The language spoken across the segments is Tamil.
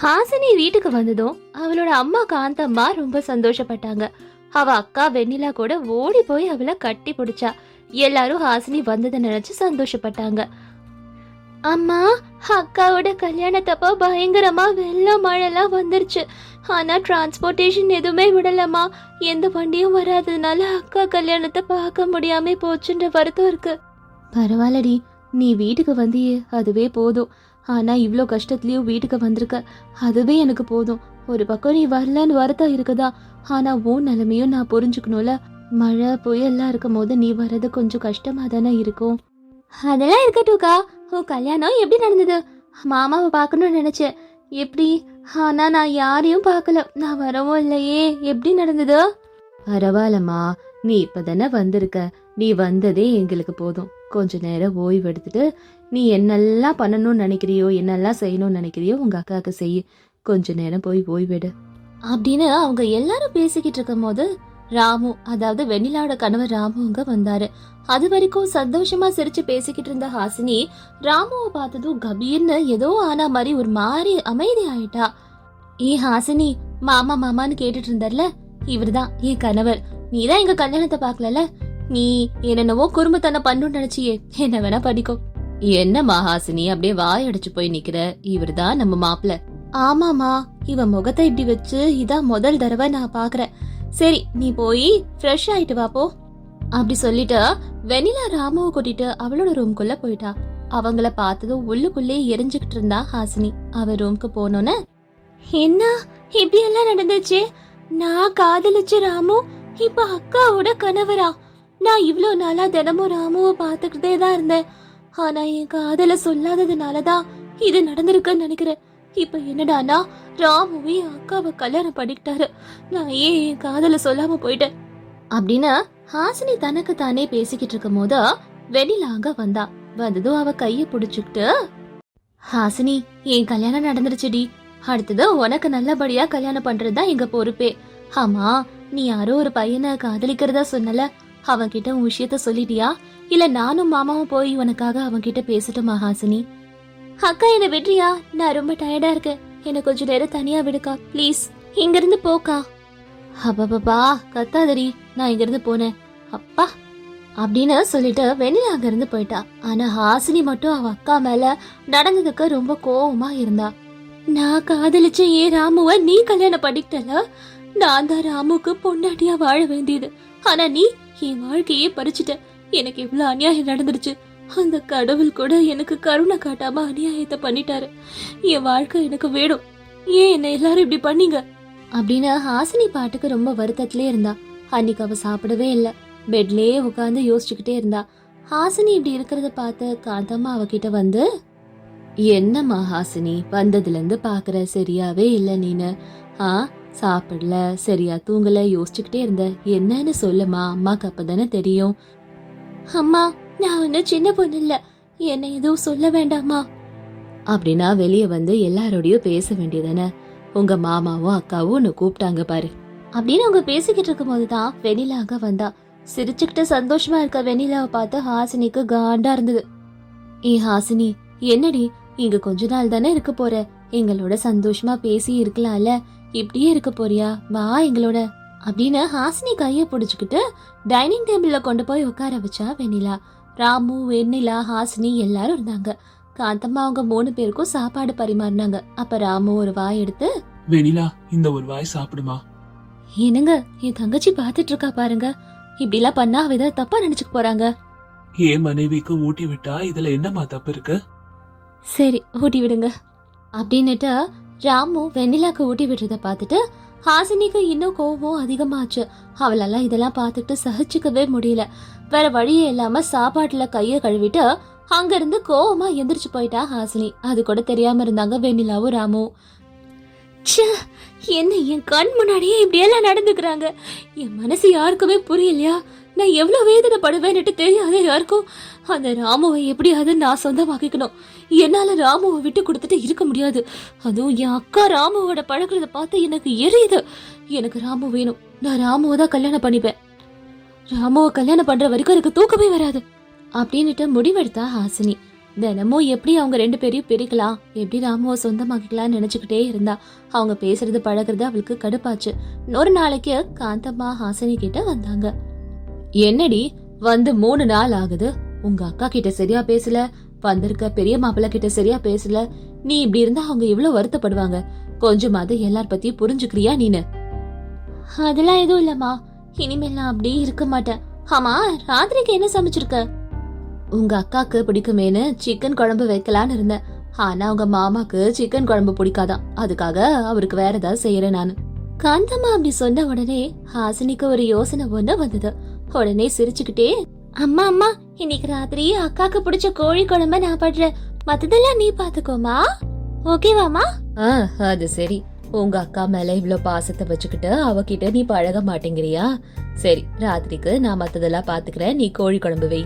ஹாசினி வீட்டுக்கு வந்ததும் அவளோட அம்மா காந்தம்மா ரொம்ப சந்தோஷப்பட்டாங்க. அவ அக்கா வெண்ணிலா கூட ஓடி போய் அவளை கட்டி பிடிச்சா. எல்லாரும் ஹாசினி வந்ததை நினைச்சு சந்தோஷப்பட்டாங்க. அம்மா அக்காவோட கல்யாணத்தப்போ பயங்கரமா வெள்ளம் மழைலாம் வந்துருச்சு. ஆனா டிரான்ஸ்போர்ட்டேஷன் எதுவுமே விடலம்மா. எந்த வண்டியும் வராததுனால அக்கா கல்யாணத்தை பார்க்க முடியாம போச்சுன்ற வருத்தம் இருக்கு. பரவாயில்லடி நீ வீட்டுக்கு வந்தியே அதுவே போதும். ஆனா இவ்வளோ கஷ்டத்துலயும் வீட்டுக்கு வந்திருக்க. அதுவே எனக்கு போதும். ஒரு பக்கம் நீ வரலன்னு வரதா இருக்குதா? ஆனா உன் நிலைமையும் நான் புரிஞ்சுக்கணும்ல. மழை புயல்லாம் இருக்கும் போது நீ வர்றது கொஞ்சம் கஷ்டமா தானே இருக்கும். அதெல்லாம் இருக்கட்டும்க்கா. உன் கல்யாணம் எப்படி நடந்தது? மாமாவை பார்க்கணும்னு நினைச்சேன். எப்படி? ஆனா நான் யாரையும் பார்க்கல. நான் வரவும் இல்லையே. எப்படி நடந்தது? பரவாயில்லம்மா. நீ இப்பதானே வந்திருக்க. நீ வந்ததே எங்களுக்கு போதும். கொஞ்ச நேரம் ஓய்வு எடுத்துட்டு நீ என்னெல்லாம் பண்ணணும்னு நினைக்கிறியோ என்னெல்லாம் செய்யணும்னு நினைக்கிறியோ உங்க அக்காவுக்கு செய் கொஞ்ச நேரம் போய் போய்விடு அப்படின்னு அவங்க எல்லாரும் பேசிக்கிட்டு இருக்கும் போது ராமு அதாவது வெண்ணிலாவோட கணவர் ராமு அங்க வந்தாரு. அது வரைக்கும் சந்தோஷமா சிரிச்சு பேசிக்கிட்டு இருந்த ஹாசினி ராமுவை பார்த்ததும் கபீர்னு ஏதோ ஆனா மாதிரி ஒரு மாதிரி அமைதி ஆயிட்டா. ஏ ஹாசினி மாமா மாமான்னு கேட்டுட்டு இருந்தார்ல? இவர்தான் என் கணவர். நீதான் எங்க கல்யாணத்தை பார்க்கலல? நீ என்னென்னவோ குறும்புத்தனம் பண்ணுன்னு நினைச்சியே. என்ன வேணா படிக்கும் என்ன மகாசினி அப்படியே வாய் போய் நிக்கிற? இவர்தான் நம்ம மாப்பிள்ள. ஆமாமா இவன் முகத்தை இப்படி வச்சு இதான் முதல் தடவை நான் பாக்குறேன். சரி நீ போய் ஃப்ரெஷ் ஆயிட்டு வா போ. அப்படி சொல்லிட்டு வெனிலா ராமுவை கூட்டிட்டு அவளோட ரூம்குள்ள போயிட்டா. அவங்கள பார்த்ததும் உள்ளுக்குள்ளே எரிஞ்சுக்கிட்டு இருந்தா ஹாசினி. அவ ரூம்க்கு போனோன்னு என்ன? இப்படி எல்லாம் நடந்துச்சு? நான் காதலிச்ச ராமு இப்ப அக்காவோட கணவரா? நான் இவ்வளவு நாளா தினமும் ராமுவை பார்த்துக்கிட்டே தான் இருந்தேன். ஆனா என் காதல சொல்லாததுனாலதான் இது நடந்திருக்குன்னு நினைக்கிறேன். இப்ப என்னடானா ராமுவே அக்காவை கல்யாணம் பண்ணிக்கிட்டாரு. நான் ஏன் என் காதல சொல்லாம போயிட்டேன்? அப்படின்னு ஹாசினி தனக்கு தானே பேசிக்கிட்டு இருக்கும் போது வெண்ணிலா வந்தா. வந்ததும் அவ கைய புடிச்சுக்கிட்டு ஹாசினி என் கல்யாணம் நடந்துருச்சுடி. அடுத்தது உனக்கு நல்லபடியா கல்யாணம் பண்றதுதான் எங்க பொறுப்பே. ஆமா நீ யாரோ ஒரு பையனை காதலிக்கிறதா சொன்னல. அவன்கிட்ட உன் விஷயத்த சொல்லிட்டியா? இல்ல நானும் மாமாவும் போய் உனக்காக அவன்கிட்ட பேசட்டுமா ஹாசினி? அக்கா என்ன விட்றியா? நான் ரொம்ப டயர்டா இருக்கேன் என்ன கொஞ்ச நேரம் தனியா விடுக்கா? ப்ளீஸ் இங்க இருந்து போக்கா. அப்பப்பா கத்தாதடி. நான் இங்க இருந்து போனேன். அப்பா அப்படின்னு சொல்லிட்டு வெளியே அங்க இருந்து போயிட்டா. ஆனா ஹாசினி மட்டும் அவ அக்கா மேல நடந்ததுக்கு ரொம்ப கோவமா இருந்தா. நான் காதலிச்ச ஏன் ராமுவ நீ கல்யாணம் பண்ணிக்கிட்டல? நான் தான் ராமுக்கு பொண்டாட்டியா வாழ வேண்டியது. ஆனா நீ என் வாழ்க்கையே பறிச்சுட்ட. எனக்கு இவ்வளவு அநியாயம் நடந்துருச்சு. அந்த கடவுள் கூட எனக்கு கருணை காட்டாம அநியாயத்தை பண்ணிட்டாரு. என் வாழ்க்கை எனக்கு வேணும். ஏன் என்ன எல்லாரும் இப்படி பண்ணீங்க? அப்படின்னு ஹாசினி பாட்டுக்கு ரொம்ப வருத்தத்திலே இருந்தா. அன்னைக்கு அவ சாப்பிடவே இல்ல. பெட்லயே உட்காந்து யோசிச்சுக்கிட்டே இருந்தா. ஹாசினி இப்படி இருக்கிறத பார்த்து காந்தம்மா அவகிட்ட வந்து என்னம்மா ஹாசினி வந்ததுல இருந்து பாக்குற சரியாவே இல்ல நீனு. ஆ சாப்பிடல சரியா தூங்கல யோசிச்சுக்கிட்டே இருந்த. என்னன்னு சொல்லுமா? அம்மாக்கு அப்பதானே தெரியும். அம்மா நான் ஒண்ணு சின்ன பொண்ணு இல்ல என்ன எதுவும் சொல்ல வேண்டாமா? அப்படின்னா வெளியே வந்து எல்லாரோடையும் பேச வேண்டியதானே? உங்க மாமாவும் அக்காவும் உன்னை கூப்பிட்டாங்க பாரு. அப்படின்னு அவங்க பேசிக்கிட்டு இருக்கும் போதுதான் வெண்ணிலா அங்க வந்தா. சிரிச்சுக்கிட்டு சந்தோஷமா இருக்க வெண்ணிலாவை பார்த்து ஹாசினிக்கு காண்டா இருந்தது. ஏ ஹாசினி என்னடி இங்க கொஞ்ச நாள் தானே இருக்க போற? எங்களோட சந்தோஷமா பேசி இருக்கலாம்ல. இப்படியே இருக்க போறியா? வா எங்களோட. அப்படின்னு ஹாசினி கைய புடிச்சுக்கிட்டு டைனிங் டேபிள்ல கொண்டு போய் உட்கார வச்சா வெண்ணிலா. ராமு வெண்ணிலா ஹாசினி எல்லாரும் இருந்தாங்க. காந்தம்மா அவங்க மூணு பேருக்கும் சாப்பாடு பரிமாறினாங்க. அப்ப ராமு ஒரு வாய் எடுத்து வெனிலா இந்த ஒரு வாய் சாப்பிடுமா? என்னங்க என் தங்கச்சி பாத்துட்டு இருக்கா பாருங்க. இப்படி எல்லாம் பண்ணா அவ ஏதாவது தப்பா நினைச்சுக்க போறாங்க. என் மனைவிக்கு ஊட்டி விட்டா இதுல என்னம்மா தப்பு இருக்கு? சரி ஊட்டி விடுங்க. அப்படின்னுட்டு ராமு வெண்ணிலாக்கு ஊட்டி விடுறத பார்த்துட்டு ஹாசினிக்கு இன்னும் கோவம் அதிகமாச்சு. அவளால இதெல்லாம் பார்த்துட்டு சகிச்சுக்கவே முடியல. வேற வழியே இல்லாம சாப்பாட்டுல கைய கழுவிட்டு அங்கிருந்து கோவமா எந்திரிச்சு போயிட்டா ஹாசினி. அது கூட தெரியாம இருந்தாங்க வெண்ணிலாவும் ராமும் என்ன என் கண் முன்னாடியே இப்படியெல்லாம் நடந்துக்கிறாங்க? என் மனசு யாருக்குமே புரியலையா? நான் எவ்வளோ வேதனைப்படுவேன்னுட்டு தெரியாத யாருக்கும்? அந்த ராமுவை எப்படியாவது நான் சொந்தமாக்கிக்கணும். என்னால ராமுவை விட்டு கொடுத்துட்டு இருக்க முடியாது. அதுவும் என் அக்கா ராமுவோட பழகுறத பார்த்து எனக்கு எரியுது. எனக்கு ராமு வேணும். நான் ராமுவை தான் கல்யாணம் பண்ணிப்பேன். ராமுவை கல்யாணம் பண்ற வரைக்கும் எனக்கு தூக்கமே வராது. அப்படின்னுட்டு முடிவெடுத்தா ஹாசினி. தினமும் எப்படி அவங்க ரெண்டு பேரையும் பிரிக்கலாம்? எப்படி ராமுவை சொந்தமாக்கிக்கலாம்னு நினைச்சுக்கிட்டே இருந்தா? அவங்க பேசுறது பழகுறது அவளுக்கு கடுப்பாச்சு. ஒரு நாளைக்கு காந்தம்மா ஹாசினி கிட்ட வந்தாங்க. என்னடி வந்து மூணு நாள் ஆகுது. உங்க அக்கா கிட்ட சரியா பேசல. வந்திருக்க பெரிய மாப்பிள்ளை கிட்ட சரியா பேசல. நீ இப்படி இருந்தா அவங்க இவ்வளவு வருத்தப்படுவாங்க? கொஞ்சமாவது எல்லார் பத்தியும் புரிஞ்சுக்கிறியா நீனு? அதெல்லாம் எதுவும் இல்லம்மா. இனிமேல் நான் அப்படியே இருக்க மாட்டேன். ஆமா ராத்திரிக்கு என்ன சமைச்சிருக்க? உங்க அக்காக்கு பிடிக்குமேனு சிக்கன் குழம்பு வைக்கலான்னு இருந்தேன். ஆனா உங்க மாமாக்கு சிக்கன் குழம்பு பிடிக்காதான். அதுக்காக அவருக்கு வேற ஏதாவது செய்யறேன் நானு. காந்தம்மா அப்படி சொன்ன உடனே ஹாசினிக்கு ஒரு யோசனை ஒண்ணு வந்தது. உடனே சிரிச்சுக்கிட்டே அம்மா அம்மா இன்னைக்கு ராத்திரி அக்காக்கு பிடிச்ச கோழி குழம்ப நான் படுறேன் மத்ததெல்லாம் நீ பாத்துக்கோமா? ஓகேவாமா அது சரி. உங்க அக்கா மேல இவ்ளோ பாசத்தை வச்சுக்கிட்டு அவகிட்ட நீ பழக மாட்டேங்கிறியா? சரி ராத்திரிக்கு நான் மத்ததெல்லாம் பாத்துக்கிறேன். நீ கோழி குழம்பு வை.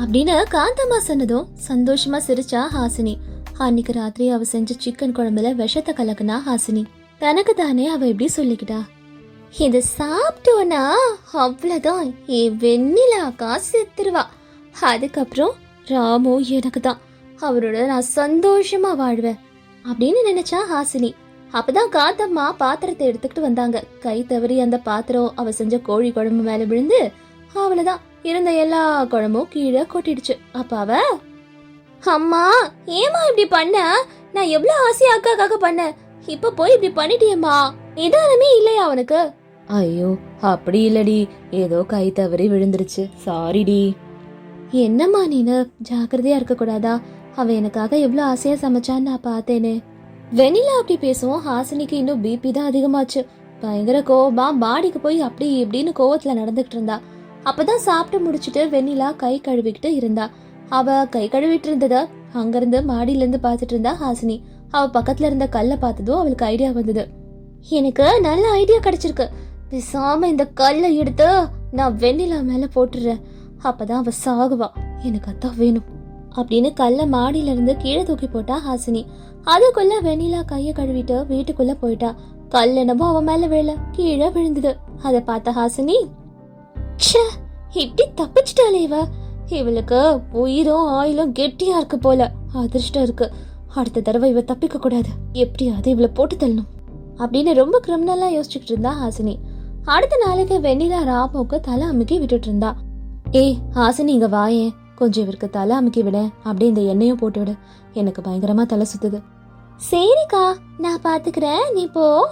அப்படின்னு காந்தம்மா சொன்னதும் சந்தோஷமா சிரிச்சா ஹாசினி. அன்னைக்கு ராத்திரி அவ செஞ்ச சிக்கன் குழம்புல விஷத்தை கலக்குனா ஹாசினி. தனக்கு தானே அவ இப்படி சொல்லிக்கிட்டா. இத சாப்பிட்டோன்னா அவ்வளவுதான். என் வெண்ணிலாக்கா செத்துருவா அதுக்கப்புறம் ராமு எனக்கு தான் அவரோட நான் சந்தோஷமா வாழ்வேன் அப்படின்னு நினைச்சா ஹாசினி. அப்பதான் காத்தம்மா பாத்திரத்தை எடுத்துக்கிட்டு வந்தாங்க. கை தவறி அந்த பாத்திரம் அவ செஞ்ச கோழி குழம்பு மேல விழுந்து அவளதான். இருந்த எல்லா குழம்பும் கீழே கொட்டிடுச்சு. அப்ப அவ அம்மா ஏமா இப்படி பண்ண? நான் எவ்வளவு ஆசையா அக்காக்காக பண்ணேன். இப்ப போய் இப்படி பண்ணிட்டியம்மா. நிதானமே இல்லையா அவனுக்கு? ஐயோ அப்படி இல்லடி. ஏதோ கை தவறி விழுந்துருச்சு. சாரிடி என்னம்மா நீனு? ஜாக்கிரதையா இருக்க கூடாதா அவ எனக்காக எவ்வளவு ஆசையா சமைச்சான்னு நான் பார்த்தேனே. வெண்ணிலா அப்படி பேசுவோம். ஹாசினிக்கு இன்னும் பிபி தான் அதிகமாச்சு. பயங்கர கோவமா மாடிக்கு போய் அப்படி இப்படின்னு கோவத்துல நடந்துகிட்டு இருந்தா. அப்பதான் சாப்பிட்டு முடிச்சிட்டு வெண்ணிலா கை கழுவிக்கிட்டு இருந்தா. அவ கை கழுவிட்டு இருந்தத அங்கிருந்து மாடியில இருந்து பாத்துட்டு இருந்தா ஹாசினி. அவ பக்கத்துல இருந்த கல்லை பார்த்ததும் அவளுக்கு ஐடியா வந்தது. எனக்கு நல்ல ஐடியா கிடைச்சிருக்கு. பேசாம இந்த கல்லை எடுத்து நான் வெண்ணிலா மேல போட்டுறேன். அப்பதான் அவ சாகுவா. எனக்கு அதான் வேணும். அப்படின்னு கல்ல மாடியில இருந்து கீழே தூக்கி போட்டா ஹாசினி. அதுக்குள்ள வெண்ணிலா கைய கழுவிட்டு வீட்டுக்குள்ள போயிட்டா. கல் என்னமோ அவன் மேல விழல. கீழே விழுந்தது. அதை பார்த்த ஹாசினி ச்சே இப்படி தப்பிச்சிட்டாளே இவ. இவளுக்கு உயிரும் ஆயிலும் கெட்டியா இருக்கு போல. அதிர்ஷ்டம் இருக்கு. அடுத்த தடவை இவ தப்பிக்க கூடாது. எப்படியாவது இவளை போட்டு தள்ளணும். அப்படின்னு ரொம்ப கிரிமினலா யோசிச்சுக்கிட்டு இருந்தா ஹாசினி. அடுத்த நாளைக்கு வெண்ணிலா ராமுக்கு தலை அமுக்கி விட்டுட்டு இருந்தா. ஏய் ஹாசினி இங்க வாயே. கொஞ்சம் இவருக்கு தலை அமுக்கி விட. அப்படியே இந்த எண்ணெயும் போட்டு விடு. எனக்கு பயங்கரமா தலை சுத்துது. சரிக்கா நான் பார்த்துக்கிறேன் நீ போ.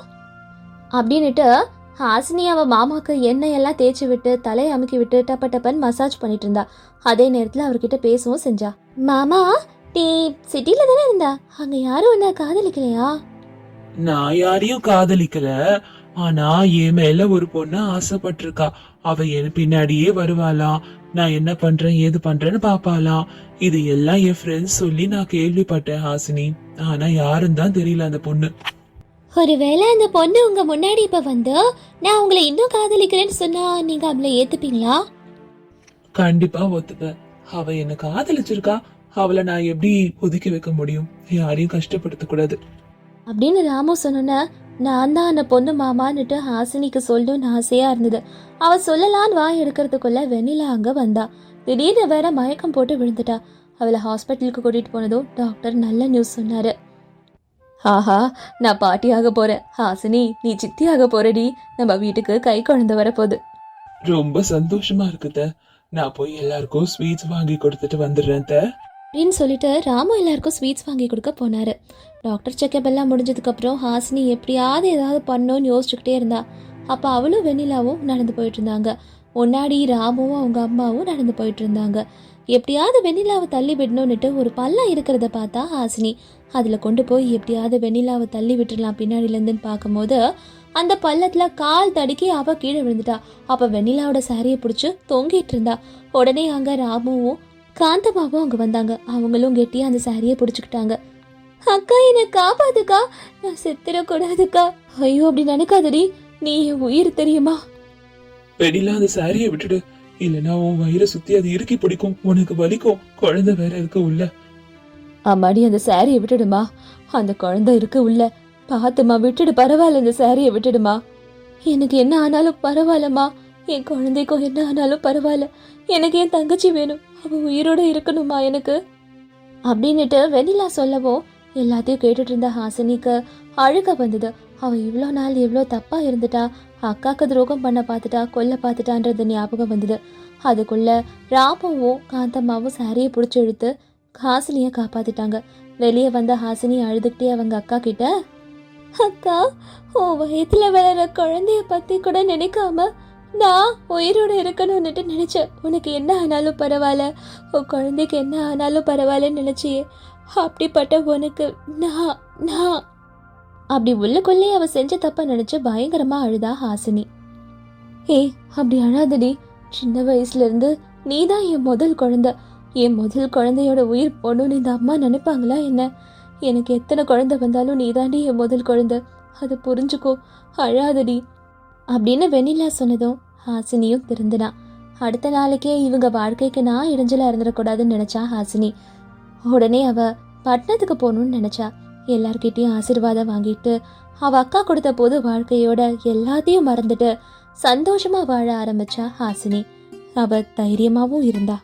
அப்படின்னுட்டு ஹாசினி அவ மாமாக்கு எண்ணெய் எல்லாம் தேய்ச்சி விட்டு தலையை அமுக்கி விட்டு டப்ப டப்பன் மசாஜ் பண்ணிட்டு இருந்தா. அதே நேரத்துல அவர்கிட்ட பேசவும் செஞ்சா. மாமா நீ சிட்டில தானே இருந்தா? அங்க யாரும் உன்னை காதலிக்கலையா? நான் யாரையும் காதலிக்கல. ஆனா என் மேல ஒரு பொண்ணு ஆசைப்பட்டிருக்கா. அவ என் பின்னாடியே வருவாளாம் நான் என்ன பண்றேன் ஏது பண்றேன்னு பாப்பாளாம் இது எல்லாம் என் ஃப்ரெண்ட்ஸ் சொல்லி நான் கேள்விப்பட்டேன் ஹாசினி. ஆனா யாரும் தான் தெரியல அந்த பொண்ணு. ஒருவேளை அந்த பொண்ணு உங்க முன்னாடி இப்ப வந்து நான் உங்களை இன்னும் காதலிக்கிறேன்னு சொன்னா நீங்க அவளை ஏத்துப்பீங்களா? கண்டிப்பா ஒத்துப்பேன். அவ என்ன காதலிச்சிருக்கா. அவளை நான் எப்படி ஒதுக்கி வைக்க முடியும்? யாரையும் கஷ்டப்படுத்த கூடாது அப்படின்னு ராமு சொன்னோன்ன நான் தான் அந்த பொண்ணு மாமான்னுட்டு ஹாசினிக்கு சொல்லணும்னு ஆசையா இருந்தது. அவ சொல்லலான்னு வாய் எடுக்கிறதுக்குள்ள வெண்ணிலா அங்க வந்தா. திடீர்னு வேற மயக்கம் போட்டு விழுந்துட்டா. அவளை ஹாஸ்பிட்டலுக்கு கூட்டிட்டு போனதும் டாக்டர் நல்ல நியூஸ் சொன்னாரு. ஆஹா நான் பாட்டியாக போறேன். ஹாசினி நீ சித்தியாக போறடி. நம்ம வீட்டுக்கு கை குழந்தை வரப்போகுது. ரொம்ப சந்தோஷமா இருக்குத நான் போய் எல்லாருக்கும் ஸ்வீட்ஸ் வாங்கி கொடுத்துட்டு வந்துடுறேன் அத்தை. அப்படின்னு சொல்லிட்டு ராமு எல்லாருக்கும் ஸ்வீட்ஸ் வாங்கி கொடுக்க போனாரு. டாக்டர் செக்கப் எல்லாம் முடிஞ்சதுக்கப்புறம் ஹாசினி எப்படியாவது ஏதாவது பண்ணோன்னு யோசிச்சுக்கிட்டே இருந்தா. அப்போ அவளும் வெண்ணிலாவும் நடந்து போயிட்டு இருந்தாங்க. முன்னாடி ராமுவும் அவங்க அம்மாவும் நடந்து போயிட்டு இருந்தாங்க. எப்படியாவது வெண்ணிலாவை தள்ளி விடணும்னுட்டு ஒரு பள்ளம் இருக்கிறத பார்த்தா ஹாசினி. அதில் கொண்டு போய் எப்படியாவது வெண்ணிலாவை தள்ளி விட்டுடலாம் பின்னாடிலேருந்துன்னு பார்க்கும்போது அந்த பள்ளத்தில் கால் தடுக்கி அவள் கீழே விழுந்துட்டா. அப்போ வெண்ணிலாவோட சாரியை பிடிச்சி தொங்கிட்டு இருந்தா. உடனே அங்கே ராமுவும் காந்தமாவும் அங்க வந்தாங்க. அவங்களும் கெட்டியா அந்த சாரியை பிடிச்சுக்கிட்டாங்க. அக்கா என்னை காப்பாத்துக்கா. நான் செத்துடக்கூடாதுக்கா. ஐயோ அப்படி நினைக்காதடி. நீ என் உயிர் தெரியுமா? வெடிலாம் அந்த சாரியை விட்டுடு. இல்லனா உன் வயிறை சுத்தி அது இறுக்கி பிடிக்கும். உனக்கு வலிக்கும். குழந்தை வேற இருக்கு உள்ள. அம்மாடி அந்த சாரியை விட்டுடுமா. அந்த குழந்தை இருக்கு உள்ள. பாத்துமா விட்டுடு. பரவாயில்ல இந்த சாரியை விட்டுடுமா. எனக்கு என்ன ஆனாலும் பரவாயில்லம்மா. என் குழந்தைக்கும் என்ன ஆனாலும் பரவாயில்ல. எனக்கு என் தங்கச்சி வேணும். அவள் உயிரோட இருக்கணுமா எனக்கு? அப்படின்னுட்டு வெண்ணிலா சொல்லவும் எல்லாத்தையும் கேட்டுட்டு இருந்த ஹாசினிக்கு அழுக வந்தது. அவள் இவ்வளோ நாள் எவ்வளோ தப்பாக இருந்துட்டா அக்காவுக்கு துரோகம் பண்ண பார்த்துட்டா கொல்ல பார்த்துட்டான்றது ஞாபகம் வந்தது. அதுக்குள்ள ராபாவும் காந்தம்மாவும் சாரியை பிடிச்சி இழுத்து ஹாசினியை காப்பாத்திட்டாங்க. வெளியே வந்த ஹாசினி அழுதுகிட்டே அவங்க அக்கா கிட்ட அக்கா உன் வயிற்றுல வளர குழந்தைய பத்தி கூட நினைக்காம நான் உயிரோடு இருக்கணும்னுட்டு நினச்சேன் உனக்கு என்ன ஆனாலும் பரவாயில்ல. உன் குழந்தைக்கு என்ன ஆனாலும் பரவாயில்லன்னு நினச்சியே அப்படிப்பட்ட உனக்கு நான் நான். அப்படி உள்ளுக்குள்ளே அவ செஞ்ச தப்ப நினைச்சு பயங்கரமா அழுதா ஹாசினி. ஏய் அப்படி அழாதடி. சின்ன வயசுல இருந்து நீதான் என் முதல் குழந்தை. என் முதல் குழந்தையோட உயிர் போகணும்னு இந்த அம்மா நினைப்பாங்களா என்ன? எனக்கு எத்தனை குழந்தை வந்தாலும் நீதாண்டி என் முதல் குழந்தை. அதை புரிஞ்சுக்கோ. அழாதடி. அப்படின்னு வெண்ணிலா சொன்னதும் ஹாசினியும் திருந்தினா. அடுத்த நாளைக்கே இவங்க வாழ்க்கைக்கு நான் இடைஞ்சலா இருந்துடக்கூடாதுன்னு நினைச்சா ஹாசினி. உடனே அவ பட்டணத்துக்கு போகணும்னு நினைச்சா. எல்லார்கிட்டயும் ஆசீர்வாதம் வாங்கிட்டு அவ அக்கா கொடுத்த பொது வாழ்க்கையோட எல்லாத்தையும் மறந்துட்டு சந்தோஷமா வாழ ஆரம்பிச்சா ஹாசினி. அவ தைரியமாவும் இருந்தா.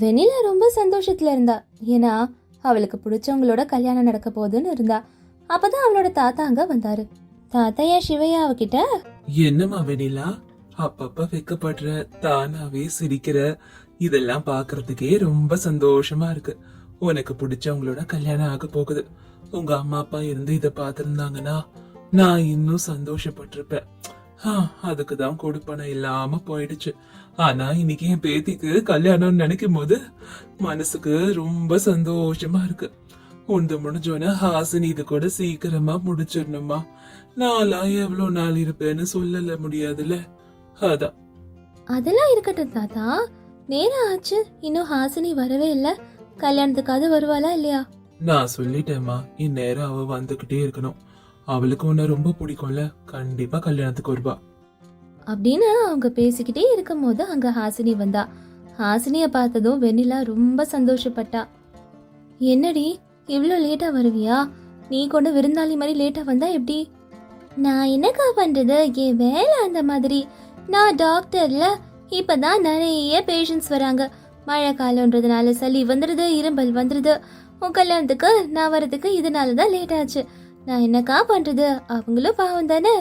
வெண்ணிலா ரொம்ப சந்தோஷத்துல இருந்தா. ஏன்னா அவளுக்கு பிடிச்சவங்களோட கல்யாணம் நடக்க போகுதுன்னு இருந்தா. அப்பதான் அவளோட தாத்தா அங்க வந்தாரு. தாத்தையா சிவையா அவகிட்ட? என்னம்மா வெனிலா அப்பப்ப வெக்கப்படுற தானாவே சிரிக்கிற இதெல்லாம் பாக்குறதுக்கே ரொம்ப சந்தோஷமா இருக்கு. உனக்கு பிடிச்சவங்களோட கல்யாணம் ஆக போகுது. உங்க அம்மா அப்பா இருந்து இத பாத்திருந்தாங்கன்னா நான் இன்னும் சந்தோஷப்பட்டிருப்பேன். அதுக்கு அதுக்குதான் கொடுப்பனை இல்லாம போயிடுச்சு. ஆனா இன்னைக்கு என் பேத்திக்கு கல்யாணம்னு நினைக்கும் போது மனசுக்கு ரொம்ப சந்தோஷமா இருக்கு. உண்டு முடிஞ்சோன ஹாசினி இது கூட சீக்கிரமா முடிச்சிடணுமா நான்லாம் எவ்வளவு நாள் இருப்பேன்னு சொல்லல முடியாதுல்ல? அதான். அதெல்லாம் இருக்கட்டும் தாத்தா. நேரம் ஆச்சு. இன்னும் ஹாசினி வரவே இல்ல. கல்யாணத்துக்காவது வருவாளா இல்லையா? நான் சொல்லிட்டேம்மா. இந்நேரம் அவ வந்துகிட்டே இருக்கணும். அவளுக்கு உன்னை ரொம்ப பிடிக்கும்ல. கண்டிப்பா கல்யாணத்துக்கு வருவா. அப்படின்னு அவங்க பேசிக்கிட்டே இருக்கும்போது அங்க ஹாசினி வந்தா. ஹாசினிய பார்த்ததும் வெண்ணிலா ரொம்ப சந்தோஷப்பட்டா. என்னடி இவ்வளோ லேட்டா வருவியா? நீ கொண்டு விருந்தாளி மாதிரி லேட்டா வந்தா எப்படி? நான் என்னக்கா பண்றது என் வேலை அந்த மாதிரி. நான் டாக்டர்ல இப்பதான் நிறைய பேஷண்ட்ஸ் வராங்க. மழை காலம்ன்றதுனால சளி வந்துடுது இரும்பல் வந்துடுது உன் கல்யாணத்துக்கு நான் வரதுக்கு இதனால தான் லேட் ஆச்சு. நான் என்னக்கா பண்றது அவங்களும் பாவம் தானே?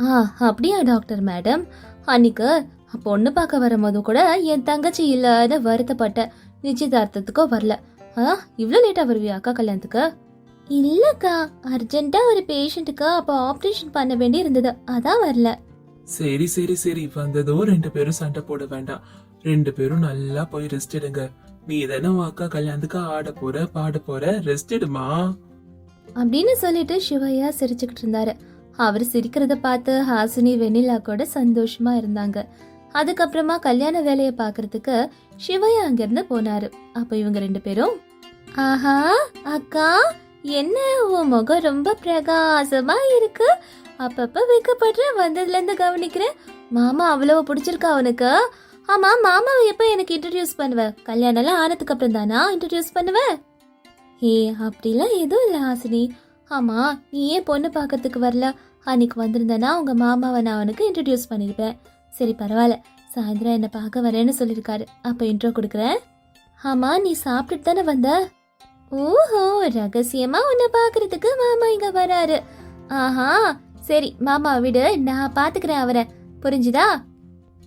ஆ அப்படியா டாக்டர் மேடம் அன்னைக்கு பொண்ணு பார்க்க வரும்போது கூட என் தங்கச்சி இல்லைன்னு வருத்தப்பட்ட நிச்சயதார்த்தத்துக்கோ வரல. ஆ இவ்வளோ லேட்டாக வருவியா அக்கா கல்யாணத்துக்கு? இல்லைக்கா அர்ஜென்ட்டாக ஒரு பேஷண்ட்டுக்கு அப்போ ஆப்ரேஷன் பண்ண வேண்டி இருந்தது அதான் வரல. சரி சரி சரி. வந்ததும் ரெண்டு பேரும் சண்டை போட வேண்டாம். ரெண்டு பேரும் நல்லா போய் ரெஸ்ட் எடுங்க. நீ தானே அக்கா கல்யாணத்துக்கு ஆட போற பாட போற? ரெஸ்ட் எடுமா? அப்படின்னு சொல்லிட்டு சிவையா சிரிச்சுக்கிட்டு இருந்தாரு. அவர் சிரிக்கிறத பார்த்து ஹாசினி வெண்ணிலா கூட சந்தோஷமா இருந்தாங்க. அதுக்கப்புறமா கல்யாண வேலையை பார்க்கறதுக்கு சிவையா அங்கிருந்து போனாரு. அப்ப இவங்க ரெண்டு பேரும் ஆஹா அக்கா என்ன உன் முகம் ரொம்ப பிரகாசமா இருக்கு. அப்பப்ப வைக்கப்படுற வந்ததுல இருந்து கவனிக்கிறேன் மாமா அவ்வளவு பிடிச்சிருக்கா அவனுக்கு ஆமா மாமாவை எப்ப எனக்கு இன்ட்ரடியூஸ் பண்ணுவ? கல்யாணம் எல்லாம் ஆனதுக்கு அப்புறம் தானா இன்ட்ரடியூஸ் பண்ணுவ? ஏ அப்படிலாம் எதுவும் இல்லை ஹாசினி. ஆமா நீ ஏன் பொண்ணு பார்க்கறதுக்கு வரல? அன்னைக்கு வந்திருந்தனா உங்க மாமாவை நான் அவனுக்கு இன்ட்ரடியூஸ் பண்ணிருப்பேன். சரி பரவாயில்ல. சாயந்தரம் என்னை பார்க்க வரேன்னு சொல்லியிருக்காரு. அப்போ இன்ட்ரோ கொடுக்குறேன். ஆமா நீ சாப்பிட்டுட்டு தானே வந்த? ஓஹோ ரகசியமா உன்னை பாக்குறதுக்கு மாமா இங்க வராரு. ஆஹா சரி மாமா விடு நான் பாத்துக்கிறேன் அவரை. புரிஞ்சுதா?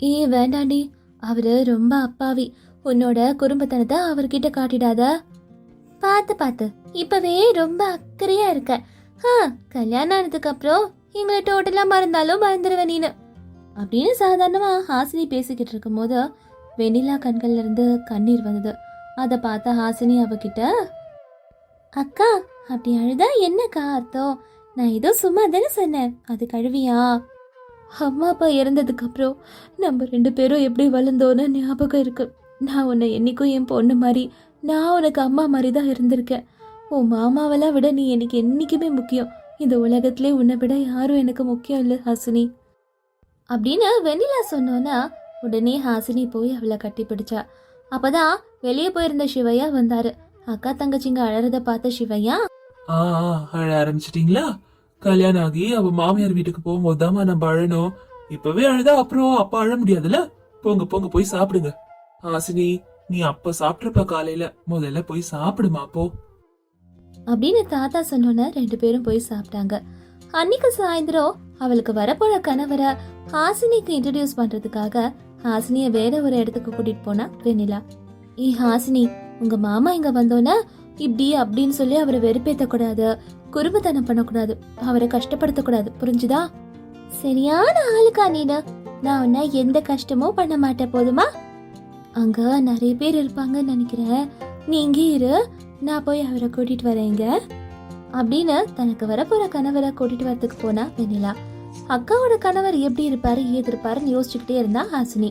ஏ வேண்டாண்டி அவரு ரொம்ப அப்பாவி. உன்னோட குடும்பத்தனத்தை அவர்கிட்ட காட்டிடாத. பார்த்து பார்த்து இப்பவே ரொம்ப அக்கறையா இருக்க. ஆ கல்யாணம் ஆனதுக்கு அப்புறம் எங்களை டோட்டலா மறந்தாலும் மறந்துடுவ நீனு. அப்படின்னு சாதாரணமா ஹாசினி பேசிக்கிட்டு இருக்கும்போது வெண்ணிலா கண்கள்ல இருந்து கண்ணீர் வந்தது. அதை பார்த்த ஹாசினி அவகிட்ட அக்கா அப்படி அழுதா என்னக்கா அர்த்தம்? நான் ஏதோ சும்மா தானே சொன்னேன். அது கழுவியா? அம்மா அப்பா இறந்ததுக்கு அப்புறம் நம்ம ரெண்டு பேரும் எப்படி வளர்ந்தோன்னு ஞாபகம் இருக்கு. நான் உன்னை என்னைக்கும் என் பொண்ணு மாதிரி நான் உனக்கு அம்மா மாதிரி தான் இருந்திருக்கேன். உன் மாமாவெல்லாம் விட நீ எனக்கு என்னைக்குமே முக்கியம். இந்த உலகத்திலே உன்னை விட யாரும் எனக்கு முக்கியம் இல்லை ஹாசினி. அப்படின்னு வெண்ணிலா சொன்னோன்னா உடனே ஹாசினி போய் அவளை கட்டி பிடிச்சா அப்பதான் வெளியே போயிருந்த சிவையா வந்தாரு. அக்கா தங்கச்சிங்க அழறத பார்த்த சிவையா? ஆ ஆ, அழ ஆரம்பிச்சிட்டீங்களா? கல்யாணம் ஆகி அவ மாமியார் வீட்டுக்கு போகும்போது தாமா நம்ம அழணும். இப்பவே அழுதா அப்புறம் அப்பா அழ முடியாதுல்ல? போங்க போங்க போய் சாப்பிடுங்க. ஆசினி நீ அப்ப சாப்பிட்டிருப்ப காலையில. முதல்ல போய் சாப்பிடுமா போ. அப்படின்னு தாத்தா சொன்னோன்னே ரெண்டு பேரும் போய் சாப்பிட்டாங்க. அன்னைக்கு சாயந்தரம் அவளுக்கு வரப்போற கணவரை ஹாசினிக்கு இன்ட்ரடியூஸ் பண்றதுக்காக ஹாசினிய வேற ஒரு இடத்துக்கு கூட்டிட்டு போனா வெண்ணிலா. ஏ ஹாசினி உங்க மாமா இங்க வந்தோன்னா இப்படி அப்படின்னு சொல்லி அவரை வெறுப்பேத்த கூடாது குறும்புத்தனம் பண்ணக்கூடாது அவரை கஷ்டப்படுத்த கூடாது புரிஞ்சுதா? சரியான ஆளுக்கா நீனு? நான் உன்னை எந்த கஷ்டமும் பண்ண மாட்டேன் போதுமா? அங்க நிறைய பேர் இருப்பாங்கன்னு நினைக்கிறேன். நீ இங்கே இரு. நான் போய் அவரை கூட்டிட்டு வரேங்க அப்படின்னு தனக்கு வரப்போற கணவரை கூட்டிட்டு வரதுக்கு போனா வெண்ணிலா. அக்காவோட கணவர் எப்படி இருப்பாரு ஏது இருப்பாருன்னு யோசிச்சுக்கிட்டே இருந்தா ஹாசினி.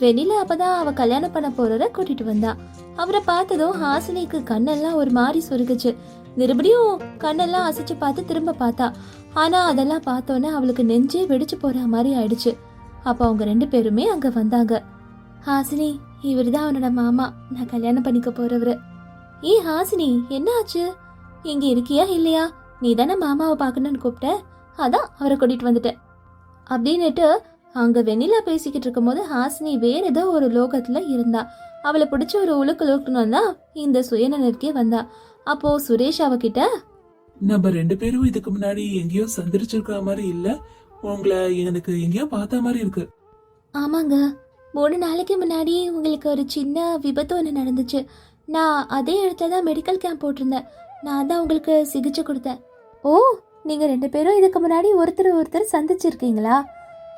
வெண்ணிலா அப்பதான் அவ கல்யாணம் பண்ண போறத கூட்டிட்டு வந்தா. அவரை பார்த்ததும் ஹாசினிக்கு கண்ணெல்லாம் ஒரு மாதிரி சொருகுச்சு. மறுபடியும் கண்ணெல்லாம் அசைச்சு பார்த்து திரும்ப பார்த்தா. ஆனா அதெல்லாம் பார்த்தோன்னே அவளுக்கு நெஞ்சே வெடிச்சு போற மாதிரி ஆயிடுச்சு. அப்ப அவங்க ரெண்டு பேருமே அங்க வந்தாங்க. ஹாசினி இவர் தான் அவனோட மாமா. நான் கல்யாணம் பண்ணிக்க போறவரு. ஏ ஹாசினி என்ன ஆச்சு? இங்க இருக்கியா இல்லையா? நீ தானே மாமாவை பார்க்கணும்னு கூப்பிட்ட. அதான் அவரை கூட்டிட்டு வந்துட்டேன். அப்படின்னுட்டு அங்க வெண்ணிலா பேசிக்கிட்டு இருக்கும்போது ஹாசினி வேற ஏதோ ஒரு லோகத்துல இருந்தா. அவளை பிடிச்ச ஒரு உழுக்கு லோக்கணும் தான் இந்த சுயநலருக்கே வந்தா. அப்போ சுரேஷ் அவகிட்ட நம்ம ரெண்டு பேரும் இதுக்கு முன்னாடி எங்கேயோ சந்திரிச்சிருக்கிற மாதிரி இல்ல. உங்களை எனக்கு எங்கேயோ பார்த்த மாதிரி இருக்கு. ஆமாங்க. மூணு நாளைக்கு முன்னாடி உங்களுக்கு ஒரு சின்ன விபத்து ஒன்று நடந்துச்சு. நான் அதே இடத்துல தான் மெடிக்கல் கேம்ப் போட்டிருந்தேன். நான் தான் உங்களுக்கு சிகிச்சை கொடுத்தேன். ஓ நீங்கள் ரெண்டு பேரும் இதுக்கு முன்னாடி ஒருத்தர் ஒருத்தர் சந்திச்சிருக்கீங்களா?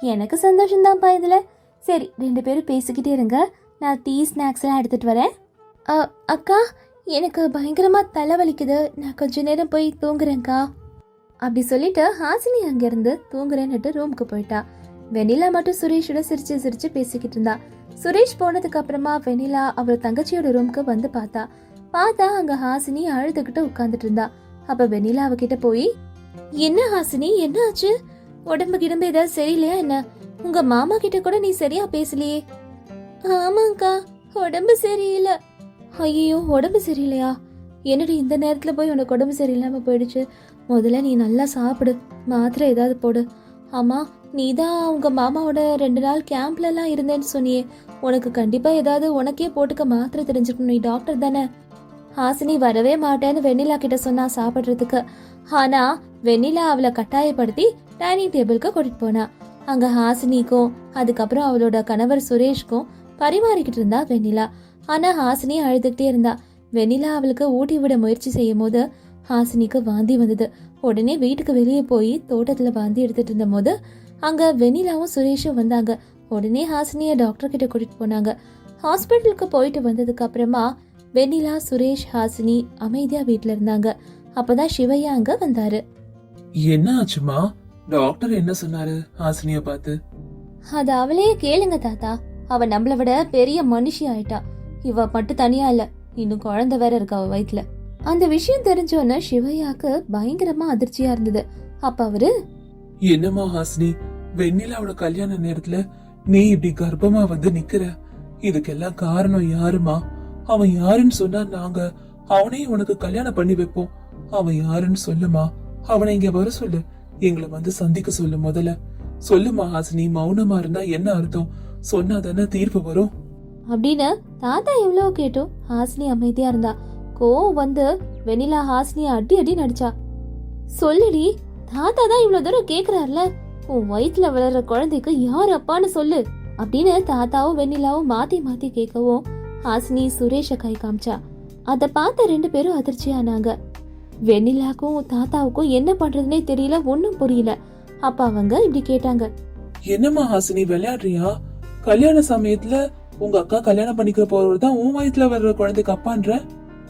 எனக்கு சந்தோஷம்தான்ப்பா இதில். சரி ரெண்டு பேரும் பேசிக்கிட்டே இருங்க. நான் டீ ஸ்நாக்ஸ்லாம் எடுத்துகிட்டு வரேன். அக்கா எனக்கு பயங்கரமாக தலைவலிக்குது. நான் கொஞ்ச நேரம் போய் தூங்குறேன்க்கா. அப்படி சொல்லிட்டு ஹாசினி அங்கேருந்து தூங்குறேன்னுட்டு ரூமுக்கு போயிட்டா. வெண்ணிலா மட்டும் சுரேஷோட சிரிச்சு சிரிச்சு பேசிக்கிட்டு இருந்தா. சுரேஷ் போனதுக்கு அப்புறமா வெண்ணிலா அவர் தங்கச்சியோட ரூமுக்கு வந்து பார்த்தா. பார்த்தா அங்க ஹாசினி அழுதுகிட்டு உட்காந்துட்டு இருந்தா. அப்ப வெண்ணிலா அவகிட்ட போய் என்ன ஹாசினி என்ன ஆச்சு? உடம்பு கிடம்பு ஏதாவது சரியில்லையா என்ன? உங்க மாமா கிட்ட கூட நீ சரியா பேசலையே. ஆமாங்கா உடம்பு சரியில்லை. ஐயோ உடம்பு சரியில்லையா? என்னடி இந்த நேரத்துல போய் உனக்கு உடம்பு சரியில்லாம போயிடுச்சு? முதல்ல நீ நல்லா சாப்பிடு மாத்திரை ஏதாவது போடு. ஆமா நீ தான் உங்க மாமாவோட ரெண்டு நாள் கேம்ப்ல எல்லாம் இருந்தேன்னு சொன்னியே. உனக்கு கண்டிப்பா ஏதாவது உனக்கே போட்டுக்க மாத்திரை தெரிஞ்சுக்கணும் நீ டாக்டர் தானே. ஹாசினி வரவே மாட்டேன்னு வெண்ணிலா கிட்ட சொன்னா சாப்பிடுறதுக்கு. ஆனா வெண்ணிலா அவளை கட்டாயப்படுத்தி டைனிங் டேபிளுக்கு கூட்டிட்டு போனா. அங்க ஹாசினிக்கும் அதுக்கப்புறம் அவளோட கணவர் சுரேஷ்க்கும் பரிமாறிக்கிட்டு இருந்தா வெண்ணிலா. ஆனா ஹாசினி அழுதுகிட்டே இருந்தா. வெண்ணிலா அவளுக்கு ஊட்டி விட முயற்சி செய்யும் போது ஹாசினிக்கு வாந்தி வந்தது. உடனே வீட்டுக்கு வெளியே போய் தோட்டத்துல வாந்தி எடுத்துட்டு இருந்த போது அங்க வெண்ணிலாவும் சுரேஷும் வந்தாங்க. உடனே ஹாசினிய டாக்டர் கிட்ட கூட்டிட்டு போனாங்க. ஹாஸ்பிட்டலுக்கு போயிட்டு வந்ததுக்கு அப்புறமா வெண்ணிலா சுரேஷ் ஹாசினி அமைதியா வீட்டுல இருந்தாங்க. அப்பதான் சிவையா அங்க வந்தாரு. என்ன ஆச்சுமா டாக்டர் என்ன சொன்னாரு? ஹாசினிய பார்த்து. அது அவளையே கேளுங்க தாத்தா. அவ நம்மள விட பெரிய மனுஷி ஆயிட்டா. இவ மட்டும் தனியா இல்ல இன்னும் குழந்தை வேற இருக்கா அவ வயித்துல. அந்த விஷயம் தெரிஞ்சோன்னு சிவையாக்கு பயங்கரமா அதிர்ச்சியா இருந்தது. அப்ப அவரு என்னம்மா ஹாசினி வெண்ணிலாவோட கல்யாண நேரத்துல நீ இப்படி கர்ப்பமா வந்து நிக்கிற? இதுக்கெல்லாம் காரணம் யாருமா அவன் யாருன்னு சொன்னா நாங்க அவனையும் உனக்கு கல்யாணம் பண்ணி வைப்போம். அவன் யாருன்னு சொல்லுமா? அவனை இங்க வர சொல்லு. எங்களை வந்து சந்திக்க சொல்லு முதல்ல. சொல்லுமா ஹாசினி மௌனமா இருந்தா என்ன அர்த்தம்? சொன்னா தானே தீர்ப்பு வரும். அப்படின்னு தாத்தா எவ்வளவு கேட்டும். ஹாசினி அமைதியா இருந்தா. கோவம் வந்து வெண்ணிலா ஹாசினிய அடி அடி நடிச்சா. சொல்லுடி தாத்தா தான் இவ்வளவு தூரம் கேக்குறாருல. உன் வயித்துல வளர்ற குழந்தைக்கு யார் அப்பான்னு சொல்லு. அப்படின்னு தாத்தாவும் வெண்ணிலாவும் மாத்தி மாத்தி கேட்கவும் ஹாசினி சுரேஷ கை காமிச்சா. அத பார்த்த ரெண்டு பேரும் அதிர்ச்சியானாங்க. வெண்ணிலாக்கும் தாத்தாவுக்கும் என்ன பண்றதுனே தெரியல ஒன்னும் புரியல. அப்ப அவங்க இப்படி கேட்டாங்க. என்னம்மா ஹாசினி விளையாடுறியா? கல்யாண சமயத்துல உங்க அக்கா கல்யாணம் பண்ணிக்க போறவர் தான் உன் வயித்துல வர்ற குழந்தைக்கு அப்பான்ற?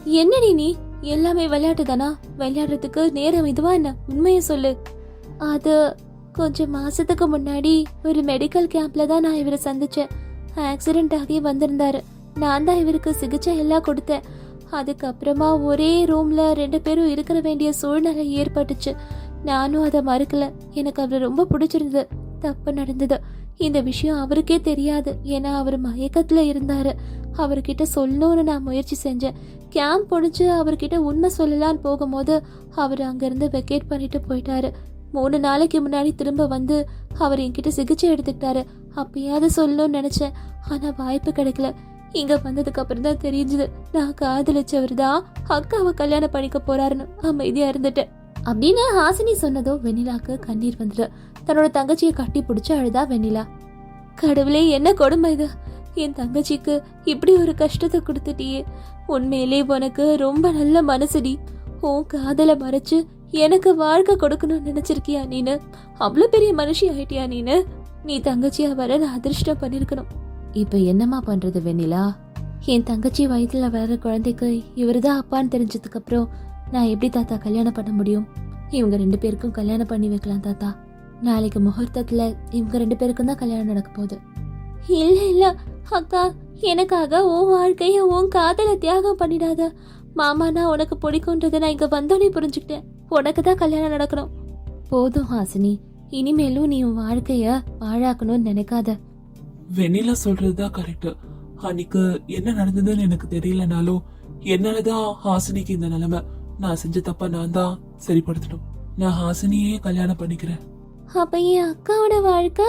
என்னடி நீ எல்லாமே விளையாட்டு தானா விளையாடுறதுக்கு நேரம் இதுவா என்ன? உண்மையை சொல்லு. அது கொஞ்சம் மாசத்துக்கு முன்னாடி ஒரு மெடிக்கல் கேம்ப்ல தான் நான் இவரை சந்திச்சேன். ஆக்சிடென்ட் ஆகி வந்திருந்தாரு. நான் தான் இவருக்கு சிகிச்சை எல்லாம் கொடுத்தேன். அதுக்கப்புறமா ஒரே ரூம்ல ரெண்டு பேரும் இருக்கிற வேண்டிய சூழ்நிலை ஏற்பட்டுச்சு. நானும் அதை மறுக்கல. எனக்கு அவரை ரொம்ப பிடிச்சிருந்தது. தப்பு நடந்தது. இந்த விஷயம் அவருக்கே தெரியாது. ஏன்னா அவர் மயக்கத்துல இருந்தாரு. அவர்கிட்ட சொல்லணும்னு நான் முயற்சி செஞ்சேன். கேம்ப் முடிஞ்சு அவர்கிட்ட உண்மை சொல்லலான்னு போகும்போது அவர் அங்கேருந்து வெக்கேட் பண்ணிட்டு போயிட்டாரு. மூணு நாளைக்கு முன்னாடி திரும்ப வந்து அவர் என்கிட்ட சிகிச்சை எடுத்துக்கிட்டாரு. அப்பயாவது சொல்லணும்னு நினச்சேன். ஆனால் வாய்ப்பு கிடைக்கல. இங்க வந்ததுக்கு அப்புறம் தான் தெரிஞ்சது. நான் காதலிச்சவர் தான் அக்காவை கல்யாணம் பண்ணிக்க போறாருன்னு அமைதியா இருந்துட்டேன். அப்படின்னு ஹாசினி சொன்னதோ வெண்ணிலாக்கு கண்ணீர் வந்தது. தன்னோட தங்கச்சியை கட்டி பிடிச்சு அழுதா வெண்ணிலா. கடவுளே என்ன கொடுமை இது? என் தங்கச்சிக்கு இப்படி ஒரு கஷ்டத்தை கொடுத்துட்டியே. உண்மையிலே உனக்கு ரொம்ப நல்ல மனசுடி. உன் காதலை மறைச்சு எனக்கு வாழ்க்கை கொடுக்கணும்னு நினைச்சிருக்கியா நீனு? அவ்வளோ பெரிய மனுஷி ஆயிட்டியா நீனு? நீ தங்கச்சியா வர நான் அதிர்ஷ்டம் பண்ணிருக்கணும் இப்ப என்னம்மா பண்றது வெண்ணிலா? என் தங்கச்சி வயிற்றுல வர குழந்தைக்கு இவருதான் அப்பான்னு தெரிஞ்சதுக்கு அப்புறம் நான் எப்படி தாத்தா கல்யாணம் பண்ண முடியும்? இவங்க ரெண்டு பேருக்கும் கல்யாணம் பண்ணி வைக்கலாம் தாத்தா. நாளைக்கு முகூர்த்தத்துல இவங்க ரெண்டு பேருக்கும் தான் கல்யாணம் நடக்க போகுது. இல்ல இல்ல அக்கா எனக்காக உன் வாழ்க்கைய உன் காதல தியாகம் பண்ணிடாத. மாமா நான் உனக்கு பிடிக்கும்ன்றத நான் இங்க வந்தோடனே புரிஞ்சுக்கிட்டேன். உனக்கு தான் கல்யாணம் நடக்கணும். போதும் ஹாசினி. இனிமேலும் நீ உன் வாழ்க்கைய வாழாக்கணும்னு நினைக்காத. வெண்ணிலா சொல்றதுதான் கரெக்ட் அன்னைக்கு என்ன நடந்ததுன்னு எனக்கு தெரியலனாலும் என்னாலதான் ஹாசினிக்கு இந்த நிலைமை நான் செஞ்ச தப்பா நான் தான் சரிப்படுத்தணும். நான் ஹாசினியே கல்யாணம் பண்ணிக்கிறேன். அப்ப என் அக்காவோட வாழ்க்கை?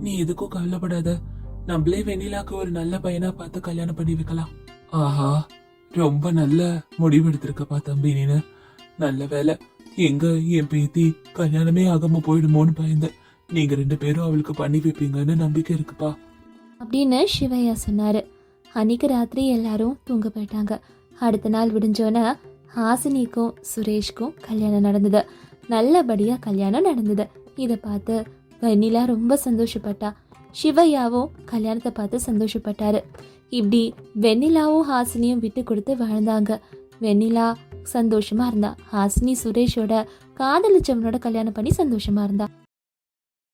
நீ எதுக்கும் கவலைப்படாத. நம்மளே வெண்ணிலாக்கு ஒரு நல்ல பையனா பார்த்து கல்யாணம் பண்ணி வைக்கலாம். ஆஹா ரொம்ப நல்ல முடிவு எடுத்திருக்கப்பா தம்பி நீனு. நல்ல வேலை எங்க என் பேத்தி கல்யாணமே ஆகாம போயிடுமோன்னு பயந்தேன் நீங்க ரெண்டு பேரும் அவளுக்கு பண்ணி வைப்பீங்கன்னு நம்பிக்கை இருக்குப்பா. அப்படின்னு சிவையா சொன்னார். அன்னைக்கு ராத்திரி எல்லாரும் தூங்க போயிட்டாங்க. அடுத்த நாள் விடிஞ்சோன்னே ஹாசினிக்கும் சுரேஷ்க்கும் கல்யாணம் நடந்தது. நல்லபடியாக கல்யாணம் நடந்தது. இதை பார்த்து வெண்ணிலா ரொம்ப சந்தோஷப்பட்டா. சிவையாவும் கல்யாணத்தை பார்த்து சந்தோஷப்பட்டாரு. இப்படி வெண்ணிலாவும் ஹாசினியும் விட்டு கொடுத்து வாழ்ந்தாங்க. வெண்ணிலா சந்தோஷமா இருந்தா. ஹாசினி சுரேஷோட காதலிச்சவனோட கல்யாணம் பண்ணி சந்தோஷமா இருந்தா.